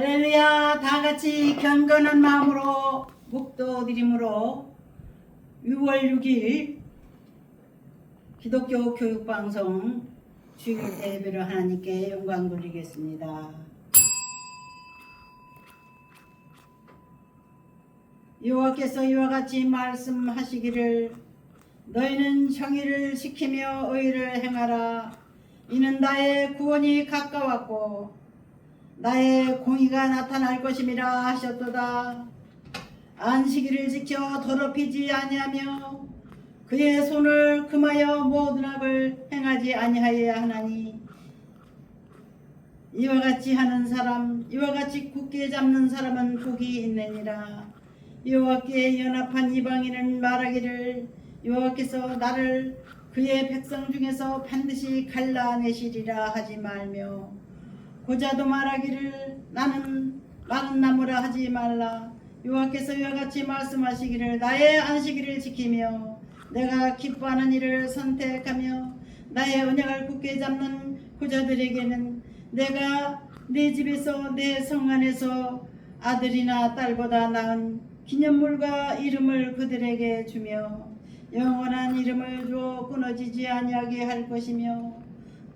할렐루야 다 같이 경건한 마음으로 묵도 드림으로 6월 6일 기독교 교육방송 주일 예배를 하나님께 영광 돌리겠습니다. 여호와께서 이와 같이 말씀하시기를 너희는 정의를 지키며 의를 행하라 이는 나의 구원이 가까웠고 나의 공의가 나타날 것임이라 하셨도다. 안식일을 지켜 더럽히지 아니하며 그의 손을 금하여 모든 악을 행하지 아니하여야 하나니 이와 같이 하는 사람 이와 같이 굳게 잡는 사람은 복이 있느니라 여호와께 연합한 이방인은 말하기를 여호와께서 나를 그의 백성 중에서 반드시 갈라내시리라 하지 말며 고자도 말하기를 나는 마른 나무라 하지 말라. 여호와께서 이와 같이 말씀하시기를 나의 안식일을 지키며 내가 기뻐하는 일을 선택하며 나의 언약을 굳게 잡는 고자들에게는 내가 내 집에서 내 성 안에서 아들이나 딸보다 나은 기념물과 이름을 그들에게 주며 영원한 이름을 주어 끊어지지 아니하게 할 것이며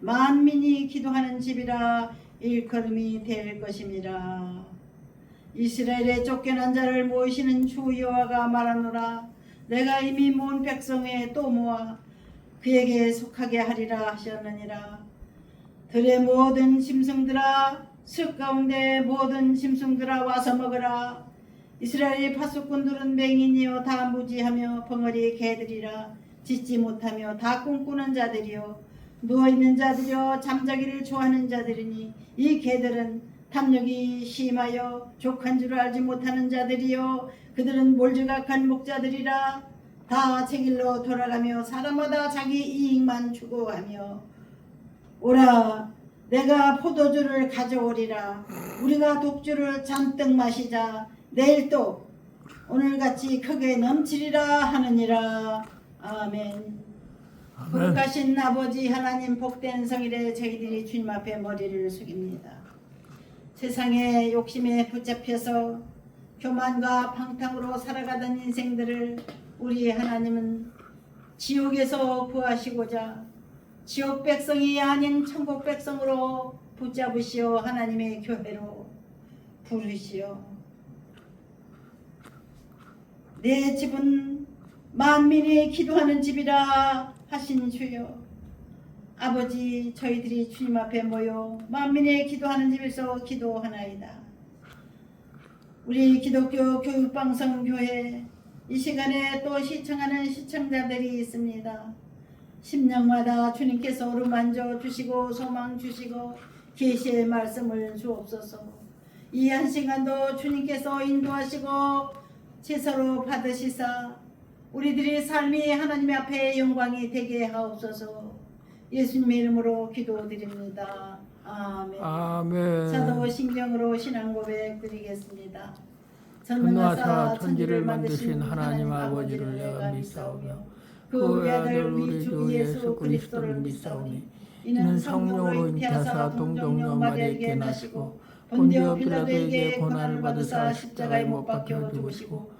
만민이 기도하는 집이라 일컬음이 될 것임이라 이스라엘의 쫓겨난 자를 모이시는 주 여호와가 말하노라. 내가 이미 모은 백성에 또 모아 그에게 속하게 하리라 하셨느니라. 들의 모든 짐승들아 숲 가운데 모든 짐승들아 와서 먹으라. 이스라엘의 파수꾼들은 맹인이요 다 무지하며 벙어리 개들이라. 짖지 못하며 다 꿈꾸는 자들이요 누워있는 자들이요 잠자기를 좋아하는 자들이니 이 개들은 탐욕이 심하여 족한 줄 알지 못하는 자들이요. 그들은 몰지각한 목자들이라. 다 제길로 돌아가며 사람마다 자기 이익만 추구하며 오라 내가 포도주를 가져오리라. 우리가 독주를 잔뜩 마시자. 내일 또 오늘같이 크게 넘치리라 하느니라. 아멘 거룩하신 아버지 하나님 복된 성일에 저희들이 주님 앞에 머리를 숙입니다. 세상의 욕심에 붙잡혀서 교만과 방탕으로 살아가던 인생들을 우리 하나님은 지옥에서 구하시고자 지옥 백성이 아닌 천국 백성으로 붙잡으시어 하나님의 교회로 부르시어. 내 집은 만민이 기도하는 집이라 하신 주여. 아버지 저희들이 주님 앞에 모여 만민의 기도하는 집에서 기도하나이다. 우리 기독교 교육방송교회 이 시간에 또 시청하는 시청자들이 있습니다. 심령마다 주님께서 어루만져 주시고 소망 주시고 계시의 말씀을 주옵소서. 이 한 시간도 주님께서 인도하시고 제사로 받으시사 우리들의 삶이 하나님 앞에 영광이 되게 하옵소서 예수님의 이름으로 기도드립니다. 아멘. 아멘. 사도 신경으로 신앙 고백 드리겠습니다. 전능하사 천지를 만드신 하나님 아버지를 내가 믿사오며 그 외아들 우리 주 예수 그리스도를 믿사오니 이는 성령으로 잉태하사 동정녀 마리아에게 나시고 본디오 빌라도에게 고난을 받으사 십자가에 못 박혀 죽으시고